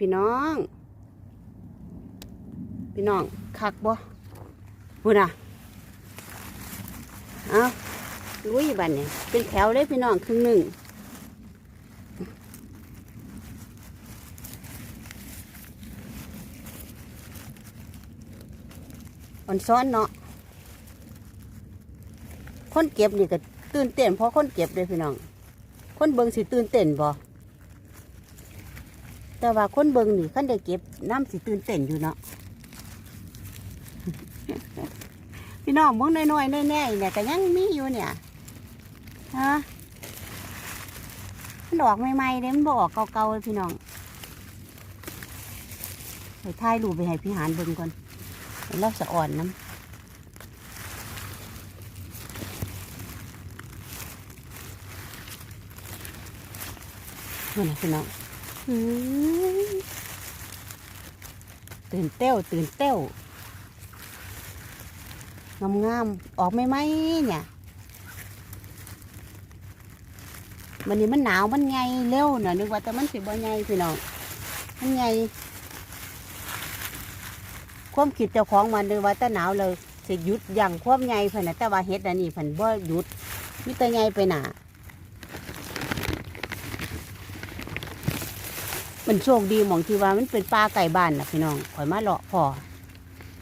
พี่น้อง พี่น้องคักบ่พูดอะเอาลุยบันเนี่ยเป็นแถวเลยพี่น้องครึ่งหนึ่งอ่อนซ้อนเนาะคนเก็บนี่ก็ตื่นเต้นเพราะคนเก็บเลยพี่น้อง คนเบิงสิตื่นเต้นบ่ แต่ว่าคนเบิงนี่คันได้เก็บน้ำสิตื่นเต้นอยู่เนาะพี่น้องมึงน้อยๆแน่ๆเนี่ยก็ยังมีอยู่เนี่ยฮะมันออกใหม่ๆเลยมันบออกเก่าๆเลยพี่น้องไปถ่ายรูปไปให้พี่หานเบิ่งก่อนให้เราสะอ่อนน้ำนี่นะพี่น้อง ตื่นเต้วตื่นเต้วงามงามออกไม่ไหมเนี่ยมันนี่มันหนาวมันไงเร็วน่ะนึกว่าแต่มันสิบ่ไงพี่น้องมันไงความคิดเจ้าของมันนึกว่าแต่หนาวเลยสิหยุดอย่างความไงเพิ่นน่ะแต่ว่าเฮ็ดอันนี้เพิ่นบ่หยุดมีแต่ไงไปหนา มันโชคดีหมองที่ว่ามันเป็นป่าไก่บ้านน่ะพี่น้องข่อยมาเลาะพอ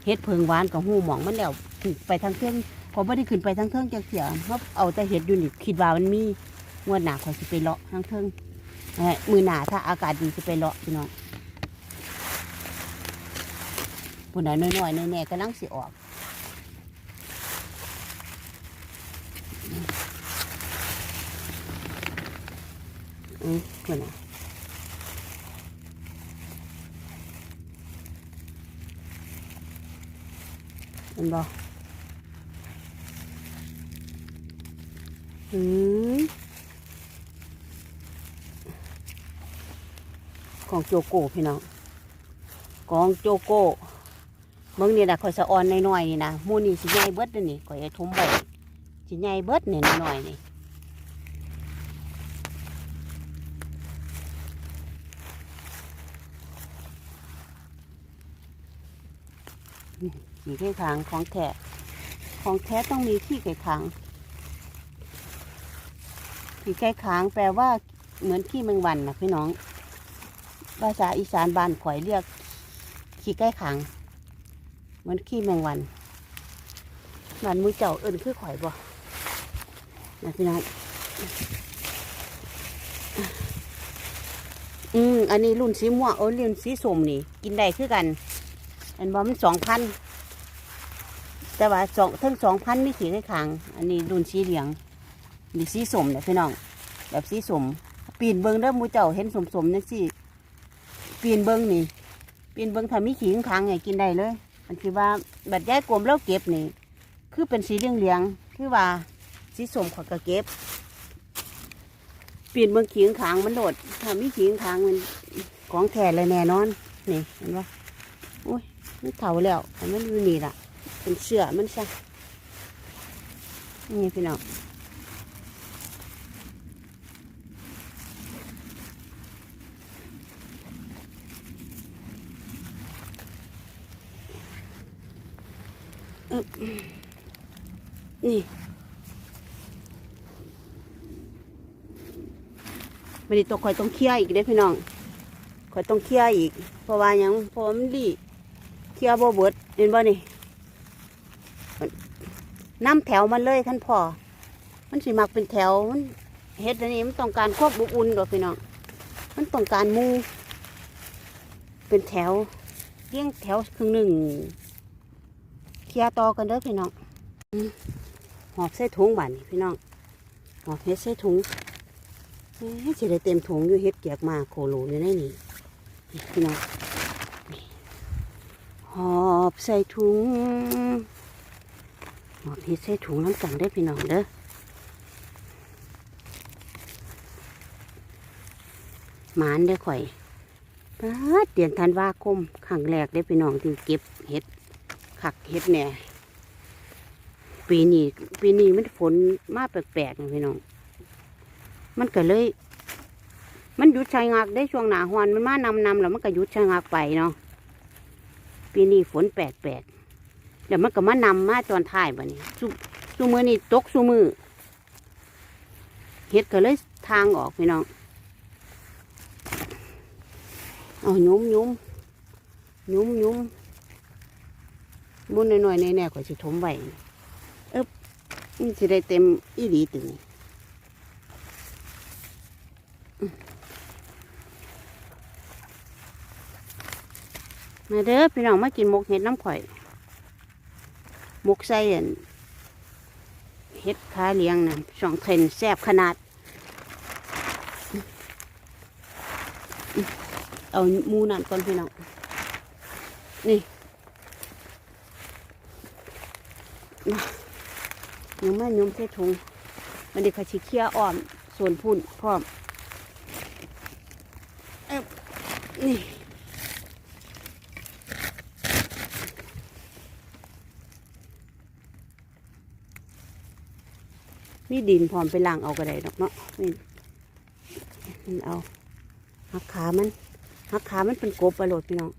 เฮ็ดเพิงหวานกับหูหมองมันแล้วขึ้นไปทางเทิงพอไม่ได้ขึ้นไปทางเทิงจังเสียเพราะเอาแต่เห็ดอยู่นี่คิดว่ามันมีงวดหนาคอยสิไปเลาะทางเทิงเอ้มือหนาถ้าอากาศดีสิไปเลาะพี่น้องปุ่นหนน้อยๆแน่ๆกำลังสิออกอืมปุ่นน่ะ ห็นบ่อืมของโจโก้พี่น้องของโจโก้เมืองนี่นะข่อยสะออนน้อยๆนี่นะหมูนี่สิใหญ่เบิดเด้อนี่ข่อยเอาทุ่มใบสิใหญ่เบิดนี่น้อยๆนี่นี่ ขี้ไก่ขางของแท้ของแท้ต้องมีขี้ไก่ขางขี้ไก่ขางแปลว่าเหมือนขี้แมงวันนะพี่น้อง ภาษาอีสานบ้านข่อยเรียกขี้ไก่ขางเหมือนขี้แมงวันบ้านมือเจ้าเอิญคือข่อยบ่นะพี่น้อง อืมอันนี้รุ่นสีม่วงโอ้รุ่นสีส้มนี่ กินได้คือกัน อันบ่มันสองพัน แต่ว่าสองทั้งสองพันไมีขี้ไก่ขางอันนี้รุ่นสีเหลืองนี่สีสมเนี่ยพี่น้องแบบสีสมปีนเบิงเด้อมูเจ้าเห็นสมสมๆจังสิปีนเบิงนี่ปีนเบิงถ้ามีขี้ค้างไงกินได้เลย มันคือว่าบัดย้ายกลมแล้วเก็บนี่ คือเป็นสีเหลืองเหลืองคือว่าสีสมขอยก็เก็บปีนเบิงขี้ค้างมันโดดถ้ามีขี้ค้างมันของแท้เลยแน่นอนนี่เห็นปะอุ้ยมันเถาแล้วมันอยู่นี่ล่ะ เป็นเสือมันซะนี่พี่น้องนี่ไมันนี่ตัวคอยต้องเคลียร์อีกเด้พี่น้องคอยต้องเคลียร์อีก เพราะว่ายังเพราะมันดีเคลียร์บ่เบิดเห็นบ่นี่ น้ำแถวมันเลยท่านพ่อมันสิมักเป็นแถวมันเฮ็ดอันนี้มันต้องการควบอบอุ่นดอกพี่น้อง มันต้องการมู เป็นแถวเรียงแถวครึ่งหนึ่งเคลียร์ต่อกันเด้อพี่น้องหอบใส่ถุงบ้านพี่น้องหอบเฮ็ดใส่ถุงเอ๊ะสิได้เต็มถุงอยู่เฮ็ดเกียกมาโคโลอยู่ในนี่นี่พี่น้องหอบใส่ถุง หอบเฮ็ดใส่ถุงน้ำกันเด้พี่น้องเด้อหมานเด้ข่อยปาดเดือนธันวาคมครั้งแรกเด้พี่น้องที่เก็บเฮ็ดขักเฮ็ดเนี่ยปีนี้ปีนี้มันฝนมาแปลกๆพี่น้อง มันก็เลย มันหยุดชะงักได้ช่วงหนาฮวนมันมานำนำแล้วมันก็หยุดชะงักไปเนาะปีนี้ฝนแปลกแปลกๆ ดี๋ยวมันก็มานำมาตอนท้ายบัดนี้ซุซุมือนี่ตกซุมือเฮ็ดก็เลยทางออกพี่น้องเอายุ้มยุ้มยุ้มยุ้มมุนหน่อยๆแน่ๆก็สิถมไว้เอ๊บมันสิได้เต็มอีหลีตึงนี่มาเด้อพี่น้องมากินมกเห็ดน้ำข่อย มกไส้อันเห็ดขาเลี้ยงนะสองเทนแซบขนาด เอามูนั่นก่อนพี่น้อง นี่ยังไม่ยมใส่ถุงมันเด็กขชิเคียอ้อมส่วนพุ่นพร้อมเอ้ยนี่ มี ดินพร้อมไปล้างเอาก็ได้ดอกเนาะนี่มันเอาหักขามันหักขามันเป็นกบประโหลดพี่น้อง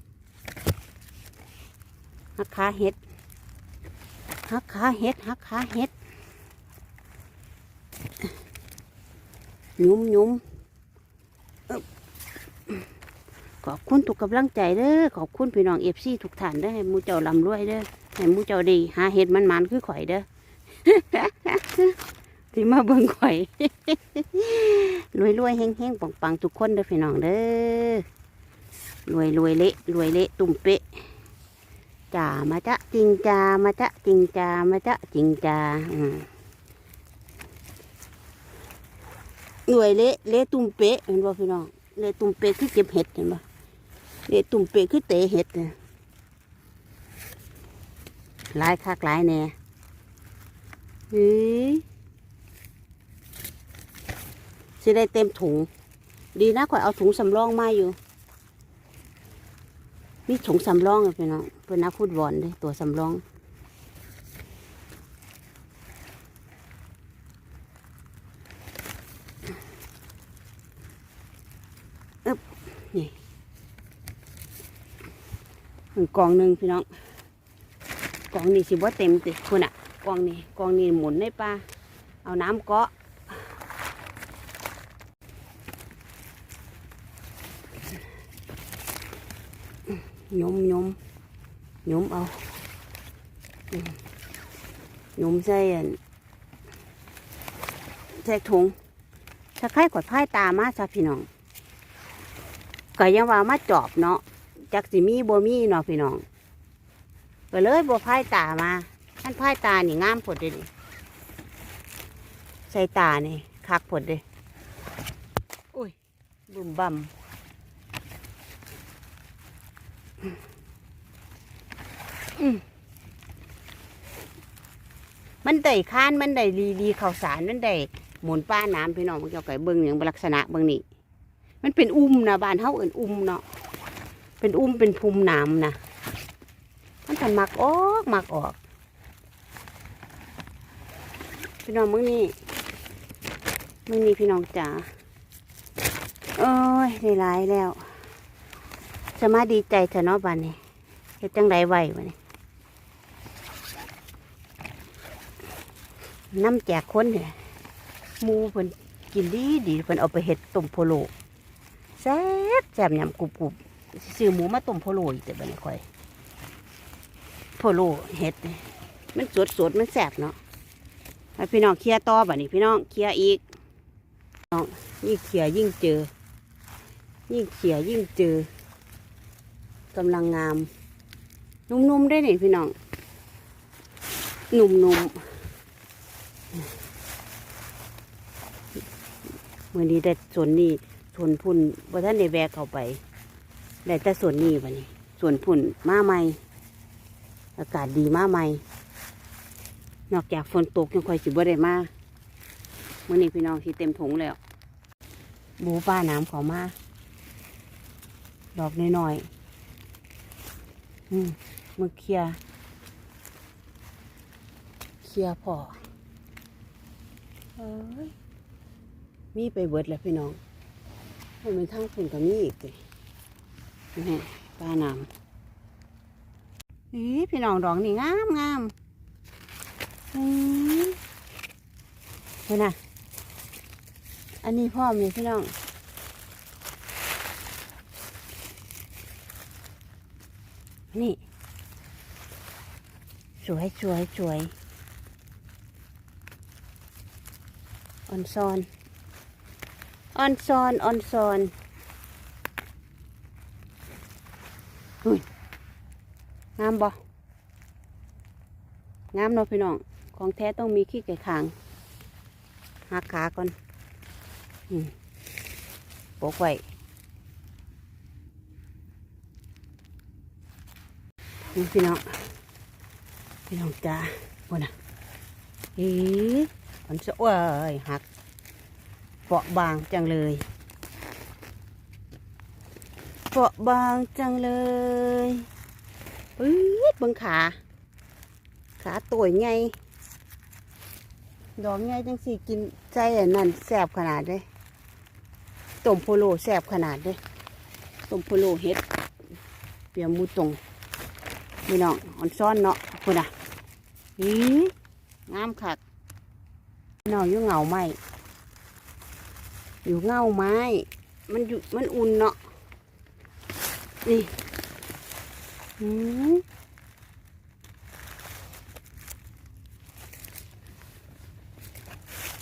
หักขาเห็ดหักขาเห็ดหักขาเห็ดยุ้มยุ้มขอบคุณทุกกำลังใจเด้อขอบคุณพี่น้องเอฟซีทุกท่านเด้อให้มูเจ้าลำรวยเด้อให้มูเจ้าดีหาเห็ดมันมันคือข่อยเด้อ ที่มาเบิ่งข่อยรวยรวยๆเฮงเฮงปังปังทุกคนเด้อพี่น้องเด้อรวยรวยเละรวยเละตุ่มเป๊ะจ่ามาจะจริงจ่ามาจะจริงจ่ามาจะจริงจ่าอืมรวยเละเละตุ่มเป๊ะเห็นบ่พี่น้องเละตุ่มเป๊ะคือเก็บเห็ดเห็นบ่เละตุ่มเป๊ะคือเตะเห็ดเนี่ยหลายคักหลายแน่เฮ้ย สิได้เต็มถุง ดีนะข่อยเอาถุงสำรองมาอยู่ มีถุงสำรองอะพี่น้องเป็นนักฟุตบอลเลยตัวสำรองอึ๊บนี่กล่องหนึ่งพี่น้องกล่องนี้สิว่าเต็มติคุณอะกล่องนี้กล่องนี้หมุนในปลาเอาน้ำเกาะ ยมยมยมเอายมใส่อันใส่ถุงถ้าใครกดพายตามาซะพี่น้องก็ยังว่ามาจอบเนาะจักสิมีบ่มีเนาะพี่น้องก็เลยบ่พายตามาท่านพายตานี่งามผดเลยใส่ตานี่คักผดเลยอุ้ยบุ่มบ่ำ มันได้ค้านมันได้ดีดีข่าวสารมันได้หมุนป้าน้ำพี่น้องมันเกี่ยวกับเบิ้งอย่างลักษณะเบิ้งนี่มันเป็นอุ้มนะบ้านเฮาเอิ้นอุ้มเนาะเป็นอุ้มเป็นภูมิน้ำนะมันทันมักออกมักออกพี่น้องมึงนี่มึงนี่พี่น้องจ๋าโอ้ยได้หลายแล้ว จะมาดีใจเถอะเนาะบ้านนี้เฮ็ดจังไดไหววะนี่น้ำแจกคนเนี่ยหมูเพิ่นกินดีดีเพิ่นเอาไปเห็ดต้มโพโลแซ่บแซ่บยำกรุบกรุบซื้อหมูมาต้มโพโลอีกแต่บัดนี้ค่อยโพโลเห็ดนี่มันสดสดมันแซ่บเนาะให้พี่น้องเคลียร์ต่อบัดนี้พี่น้องเคลียร์อีกน้องยิ่งเคลียร์ยิ่งเจอ ยิ่งเคลียยิ่งเจอ กำลังงาม นุ่มๆได้นี่พี่น้อง นุ่มๆเมื่อนี้ได้ส่วนนี้ส่วนพุ่นบ่ท่านได้แวกเข้าไป ได้แต่ส่วนนี้บัดนี้ ส่วนพุ่นมาใหม่ อากาศดีมาใหม่ นอกจากฝนตกยังค่อยสิบ่ได้มาเมื่อนี้พี่น้องที่เต็มถุงแล้วบูป้าน้ำเขามาดอกน้อยๆ มือเคลียร์เคลียร์พอเอ้ยมีไปเบิดแล้วพี่น้องให้มันทั้งฝุ่นกับนี่อีกเลยนี่ปลาหนามอีพี่น้องดอกนี่งามงามอืมเห็นน่ะอันนี้พ่อมีพี่น้อง นี่ สวยสวยสวยออนซอนออนซอนออนซอนอุ้ยงามบ่งามเนาะพี่น้อง ของแท้ต้องมีขี้ไก่คางหักขาก่อนอืมปกไว้ นี่พี่น้อง พี่น้องจ้าบนน่ะอีมันสวยหักเปาะบางจังเลยเปาะบางจังเลยปื๊ดบังขา ขาตัวใหญ่ดอกใหญ่จังสี่กินใจอันนั้นแสบขนาดเลยต้มโพโลแสบขนาดเลยต้มโพโลเฮ็ด เปียมูตรง พี่น้องอ่อนซ้อนเนาะคุณอะอีงามคักพี่น้องอยู่เหงาไหมอยู่เงาไม้ มันอยู่มันอุ่นเนาะนี่อืม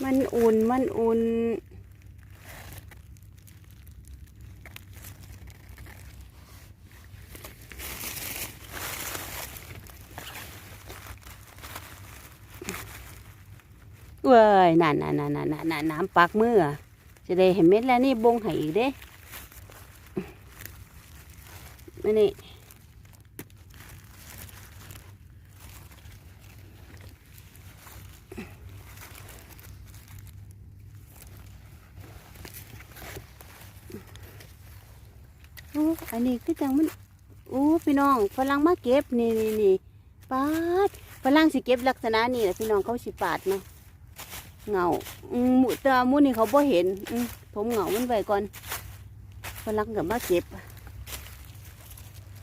มันอุ่นมันอุ่น ว้ยนั่นนั่นนั่นนั่นนั่นน้ำปากมืออจะได้เห็นเม็ดแล้วนี่บงให้อีกเด้มานี่โอ้อันนี้คือจังมันโอ้พี่น้องฝรั่งมาเก็บนี่นี่นี่ปาดฝรั่งสิเก็บลักษณะนี้แหละพี่น้องเขาสิปาดเนาะ เงาอืมหมูแตามูนี่เขาบ่เห็นอืผมเงามันไว้ก่อนฝรั่งกับมาเก็บ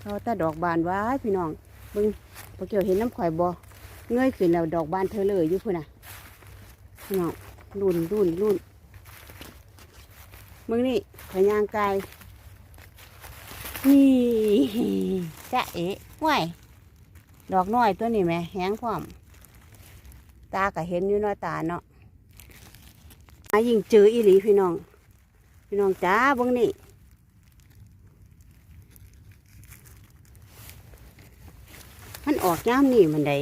เขาแตาดอกบานว้าพี่น้องเบิ่งพอเกี่ยวเห็นน้ำข่อยบ่เงยขึ้นแล้วดอกบานเธอเลยอยู่พุ่นน่ะพี่น้องรุ่นรุ่นรุ่นมึงนี่ขอยางกายนี่จะเอ๋ห้วยดอกน้อยตัวนี้แหมแห้งพร้อมตาก็เห็นอยู่น้อยตาเนาะ อายิ่งเจออีหลีพี่น้อง พี่น้องจ้าเบงนี่มันออกย่ามนี่มันใด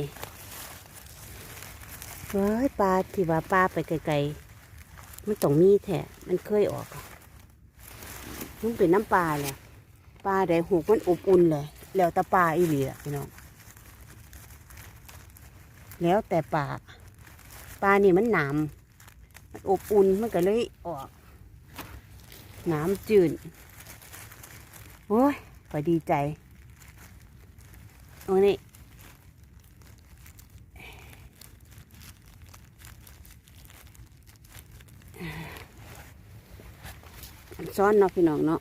เฮ้ยปลาที่ว่าปลาไปไกลๆมันต้องมีแท้มันเคยออกมันเป็นน้ำปลาเลยปลาใดหูมันอบอุ่นเลย แล้วแต่ปลาอีหลีอะพี่น้อง แล้วแต่ปลาปลานี่มันหนาม อบอุ่นมันก็เลยออกน้ำจืดโอ้ยพอดีใจโอ้นี่ซ้อนเนาะพี่น้องเนาะ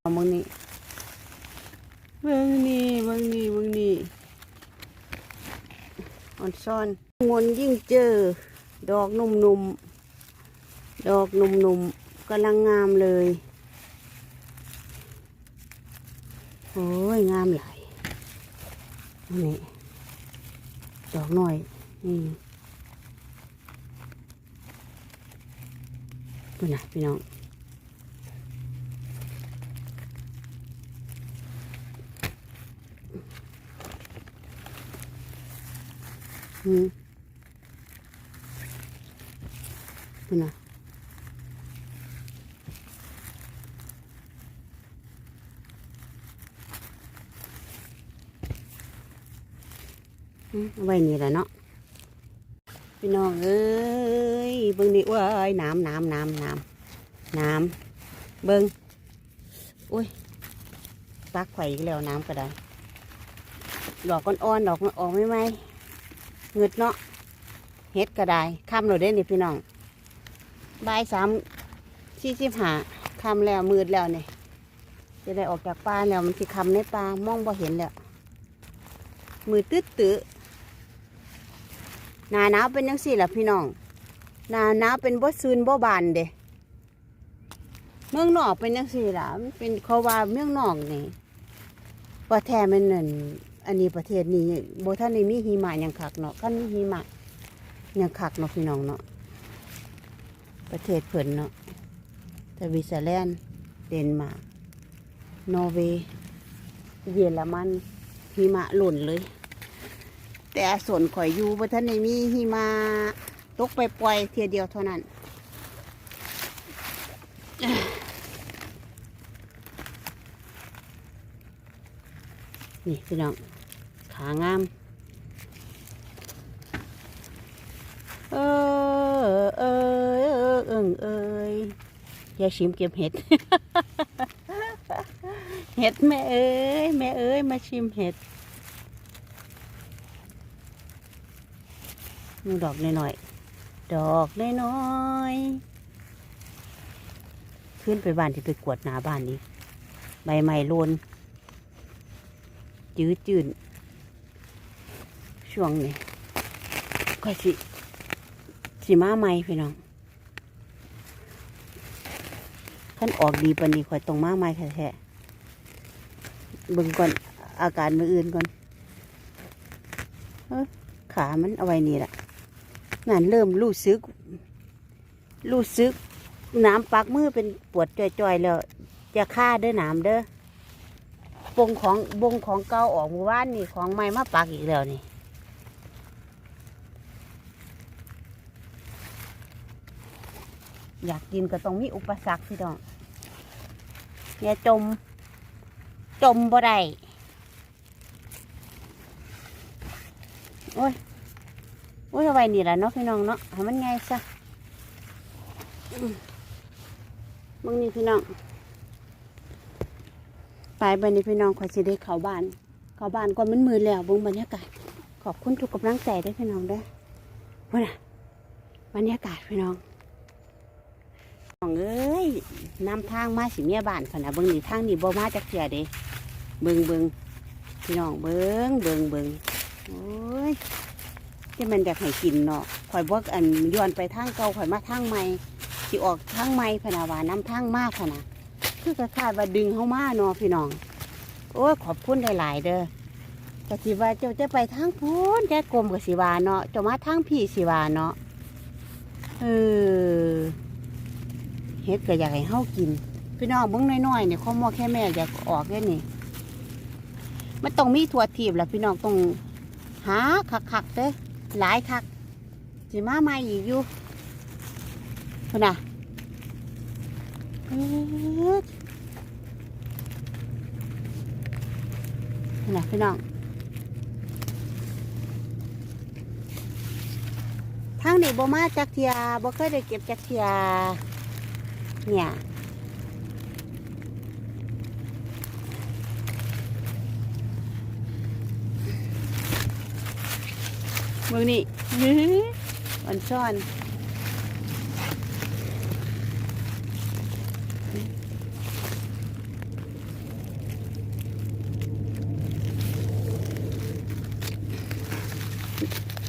เอามึงนี่เบิ่งนี่เบิ่งนี่เบิ่งนี่ อ่อนซ่อนงนยิ่งเจอ ดอกนุ่มๆดอกนุ่มๆกำลังงามเลยโอ้ยงามหลายนี่ดอกหน้อยนี่ดูนะพี่น้อง อืมดูนะอืมเอาไว้นี่แหละเนาะพี่น้องเอ้ยเบิ่งนี่ว้ายน้ำน้ำน้ำน้ำน้ำเบิ่งอุ้ยตักไข่อีกแล้วน้ำก็ได้ดอกก้อ่อนดอกมันออกไม่ไหม เงึดเนาะเฮ็ดก็ได้ข้ามเราได้นี่พี่น้องบ่ายสามสี่สิบห้าคำแล้วมืดแล้วเนี่ยจะได้ออกจากป่าแล้วมันสิคำในป่ามองบ่เห็นแล้วมือตื้อตื้อหนาหนาวเป็นยังสี่ล่ะพี่น้องหนาหนาวเป็นบ่ซืนบ่บานเด้เมืองนอกเป็นยังสี่ล่ะเป็นเขาว่าเมืองนอกนี่ประเทศมันนั่น อันนี้ประเทศนี้โบท่านได้มีหิมะยังคักเนาะคันมีหิมะยังคักเนาะพี่น้องเนาะประเทศเพิ่นเนาะสวิตเซอร์แลนด์เดนมาร์กนอร์เวย์เยอรมันหิมะหล่นเลย แต่ส่วนข่อยอยู่บ่ท่านได้มีหิมะตกไปปล่อยเทียเดียวเท่านั้น นี่พี่น้องขางาม เออเออเออเอิงเอยยายชิมเก็บเห็ด เห็ดแม่เอ้ยแม่เอ้ยมาชิมเห็ดมึงดอกน้อยๆ ดอกน้อยๆ ขึ้นไปบ้านที่ไปกวดหนาบ้านนี้ ใบไม้โลน จืดจืดช่วงนี้ก็สิสิมาใหม่พี่น้องขั้นออกดีปนนี้ข่อยต้องมาใหม่แท้ๆเบิ่งก่อนอาการมืออื่นก่อนเออขามันเอาไว้นี่แหละงานเริ่มรู้สึก รู้สึกน้ำปักมือเป็นปวดจ่อยๆแล้วจะฆ่าเด้อน้ำเด้อ ปงของบงของเก่าออกหมู่บ้านนี่ของใหม่มาปักอีกแล้วนี่อยากกินก็ต้องมีอุปสรรคพี่น้องอย่าจม จมบ่ได้โอ้ยโอ้ยเอาไว้นี่แหละเนาะพี่น้องเนาะให้มันไงซะมึงนี่พี่น้อง ไปบันนี้พี่น้องขอยสิได้เข้าบ้าน เข้าบ้านก่อนมันมืดแล้วบงบรรยากาศ ขอบคุณทุกกำลังใจด้วยพี่น้องด้อว่าน่ะบรรยากาศพี่น้องน้องเอ้ยนำทางมาสิเมียบ้านพะนะเบิ่งนี่ทางนี่บ่มาจากเสียเด้เบิงเบิงพี่น้องเบิงเบิงเบิงโอ้ยที่มันอยากให้กินเนาะข่อยบอกอันย้อนไปทางเก่าข่อยมาทางใหม่สิออกทางใหม่พะนะว่าน้ำทางมากพะนะ คือคล้ายๆว่าดึงเข้ามาเนาะพี่น้อง โอ้ยขอบคุณหลาย ๆ เด้อกสิว่าเจ้าจะไปทางพูนแกกลมกับสิวาเนาะเจ้ามาทางพี่สิวาเนาะเออเฮ็ดก็อยากให้เฮากิน พี่น้องเบิ่งน้อยๆเนี่ยข้อมอแค่แม่อยากออกแค่นี้มันต้องมีถั่วทีบแหละพี่น้องต้องหาคักๆเด้อหลายคักสิมาใหม่อีกอยู่พุ่นน่ะเอิ้ดพุ่ นน่ะพี่น้อง ทางนี้บ่มาจักเทียบ่เคยได้เก็บจักเทียเนี่ยเมืองนี่อ่อนซ่อน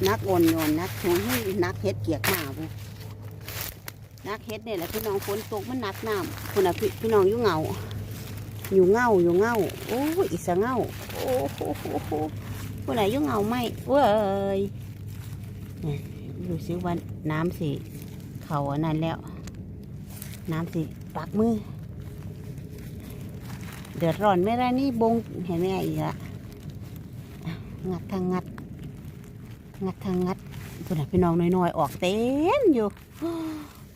นักโอนโยนนักถุงให้นักเฮ็ดเกียกมาบุนักเฮ็ดเนี่ยแหละพี่น้องฝนตกมันนักน้ำคนน่ะพี่พี่น้องอยู่เหงา อยู่เงาอยู่เงาโอ้ยอีสะเงาโอ้โหโหโหคนไหนอยู่เงาไหมเว้ยดูซิว่าน้ำสิเขาอันนั้นแล้ว น้ำสิปักมือ เดือดร้อนไม่ได้นี่บงเห็นไหมอีกละงัดทางงัด งัดทางงัดคนน่ะพี่น้องน้อยๆออกเต็มอยู่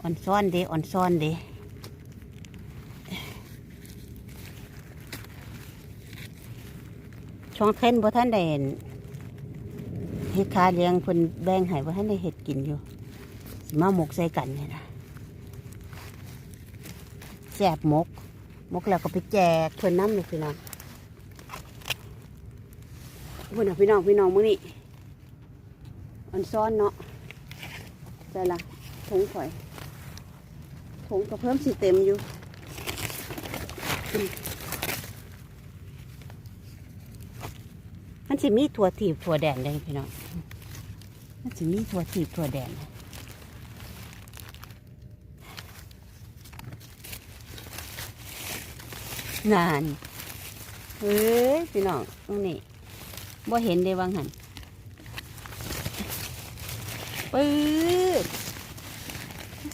อ่อนซ่อนเดอ่อนซ่อนเดช่องเทนบ่ท่านได้เห็นเฮ็ดคาเลี้ยงเพิ่นแบ่งให้บ่ท่านได้เฮ็ดกินอยู่สมาหมกใส่กันนี่นะแซ่บหมกหมกแล้วก็ไปแจกเพิ่นน้ำเลยพี่น้องเพิ่นน่ะพี่น้องพี่น้องมื้อนี้ อันซ้อนเนาะใช่ละถุงข่อยผงก็เพิ่มสิเต็มอยู่มันสิมีถั่วถีบถั่วแดนเลยพี่น้องมันสิมีถั่วถีบถั่วแดนนานเฮ้ยพี่น้องตรงนี้บ่เห็นได้วางหัน ปืด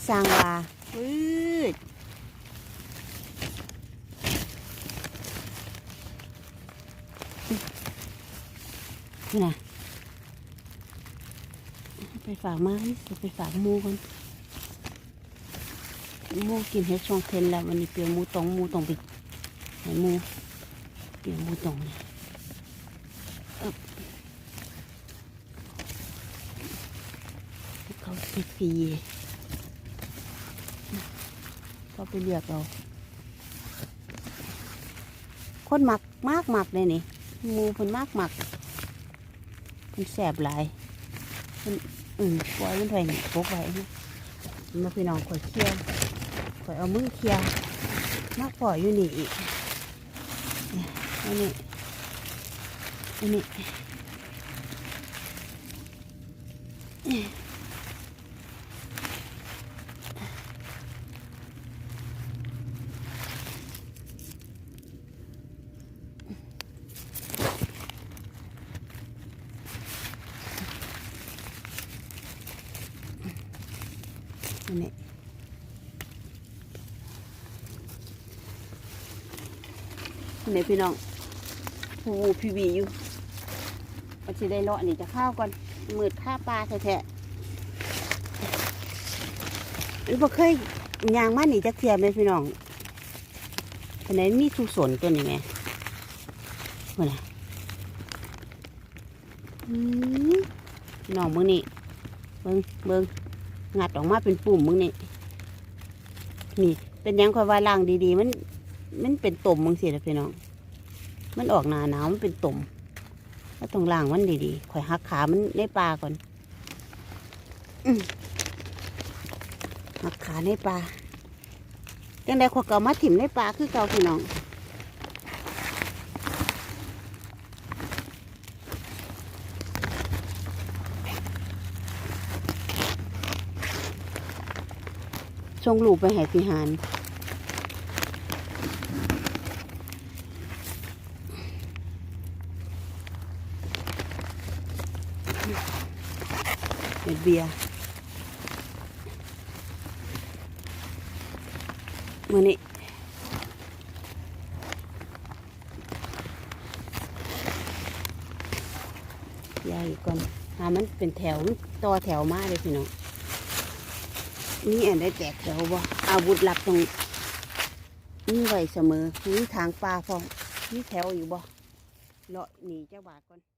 สร้างว่าปืดนี่นะไปฝากมาสิไปฝากมูกันมูกินเห็ดช่องเทนแล้ววันนี้เปลี่ยนมูตรงมูตรงไปไหนมูเปลี่ยนมูตรงเลยอึ๊บเขาไป ฟรีเขาไปเรียกเราคนหมักมากหมักเลยนี่มูคนมากหมักมันแสบหลายมันอืมปล่อยมันไว้นี่พกไว้มาพี่น้องข่อยเคี่ยวข่อยเอามือเคี่ยวมากปล่อยอยู่นี่อีกอันนี้อันนี้ พี่น้องผูพีวีอยู่มันสิได้เลาะนี่จะข้าวก่อนมืดข้าปลาแท้ๆมันบ่เคยยางมานี่จักเทียไหมพี่น้องขนาดมีทุสนตัวนี้ไหมว่าละน้องมึงนี่เบิงเบิงงัดออกมาเป็นปุ่มมึงนี่นี่ เป็นยังคอยว่าล่างดีๆ มัน มันเป็นตุ่มมึงสิละพี่น้อง มันออกหนาหนาวมันเป็นตุ่มก็ต้องล้างมันดีๆข่อยหักขามันในปลาก่อนอหักขาในปลาจังใดขอยก็เอามาถิ่มในปลาคือเก่าพี่น้องส่งลูกไปให้พี่หาน เป็นเบียมือนี้ยายก่อนหามันเป็นแถวต่อแถวมาเลยพี่น้องนี่อันได้แตกแถวบ่อาวุธหลักตรงนี่ไว้เสมอนี่ทางปลาพองนี่แถวอยู่บ่เลาะหนีเจ้าบาทก่อน